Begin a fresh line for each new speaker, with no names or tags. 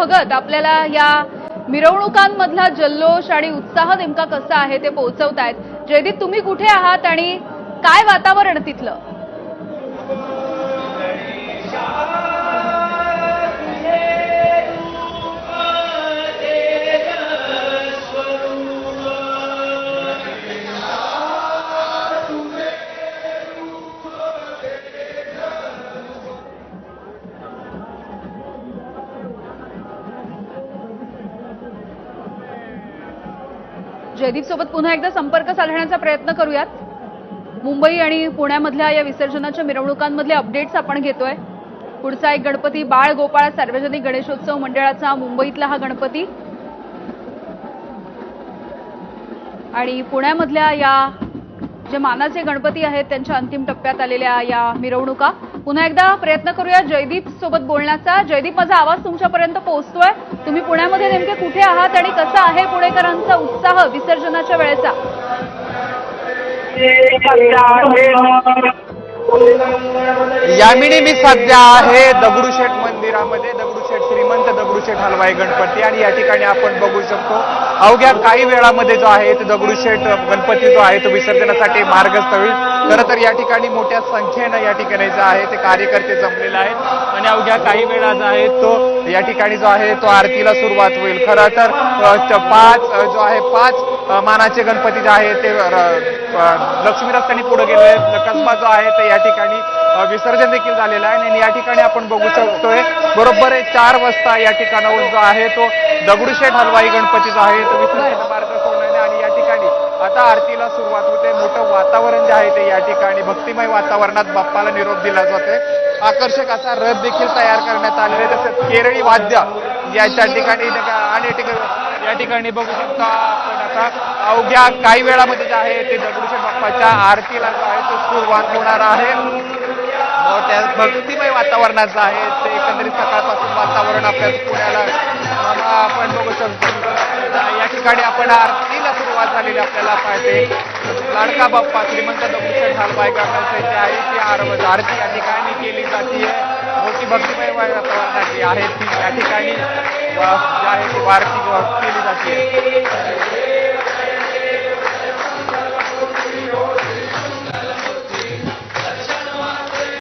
भगत आपल्याला या मिरवणुकांमधला जल्लोष आणि उत्साह नेमका कसा आहे ते पोहोचवतायत. जयदीप तुम्ही कुठे आहात आणि काय वातावरण तिथलं? जयदीप सोबत पुन्हा एकदा संपर्क साधण्याचा प्रयत्न करूयात. मुंबई आणि पुण्यामधल्या या विसर्जनाच्या मिरवणुकांमधले अपडेट्स आपण घेतोय. पुढचा एक गणपती बाळ गोपाळ सार्वजनिक गणेशोत्सव मंडळाचा मुंबईतला हा गणपती. आणि पुण्यामधल्या या जे मानाचे गणपती आहेत त्यांच्या अंतिम टप्प्यात आलेल्या या मिरवणुका. पुन्हा एकदा प्रयत्न करूया जयदीप सोबत बोलण्याचा. जयदीप माझा आवाज तुमच्यापर्यंत पोहोचतोय. तुम्ही पुण्यामध्ये नेमके कुठे आहात आणि कसा आहे पुणेकरांचा उत्साह विसर्जनाच्या वेळेचा?
यामिनी मी सध्या आहे दगडूशेठ मंदिरामध्ये. दगडूशेठ श्रीमंत दगडूशेठ हलवाई गणपती. आणि या ठिकाणी आपण बघू शकतो अवघ्या काही वेळामध्ये जो आहे तो दगडूशेठ गणपती जो आहे तो विसर्जनासाठी मार्गस्थ होईल खरं तर या ठिकाणी मोठ्या संख्येनं या ठिकाणी जो आहे ते कार्यकर्ते जमलेले आहेत. आणि अवघ्या काही वेळा जो आहे तो या ठिकाणी जो आहे तो आरतीला सुरुवात होईल. खरं तर पाच जो आहे पाच मानाचे गणपती जे आहे ते लक्ष्मी रस्त्याने पुढे गेले कसबा जो आहे ते या ठिकाणी विसर्जन देखील झालेलं आहे. आणि या ठिकाणी आपण बघू शकतोय बरोबर आहे चार वाजता या ठिकाणाहून जो आहे तो दगडूशेठ हलवाई गणपती जो आहे तो विसर्जन मार्ग सोडण्याने आणि या ठिकाणी आता आरतीला सुरुवात होते. मोठं वातावरण जे आहे ते या ठिकाणी भक्तिमय वातावरणात बाप्पाला निरोप दिला जातोय. आकर्षक असा रथ देखील तयार करण्यात आलेला आहे. तसेच केरळी वाद्य याच्या ठिकाणी आणि या ठिकाणी बघू शकता आपण आता. अवघ्या काही वेळामध्ये जे आहे ते दगडूशेठ बाप्पाच्या आरतीला जो आहे तो सुरुवात होणार आहे. त्या भक्तिमय वातावरणाचं आहे ते एकंदरीत सकाळपासून वातावरण आपल्या पुण्याला ठिकाणी आपण आरतीला सुरुवात झालेली आपल्याला पाहते. लाडका बाप्पा श्रीमंत दगडूशेठ हलवाई करण्याची आहे ती आर- आरती या ठिकाणी केली जाते मोठी भक्तिमय वातावरणाची आहे ती. या ठिकाणी जी आहे ती वारती केली जाते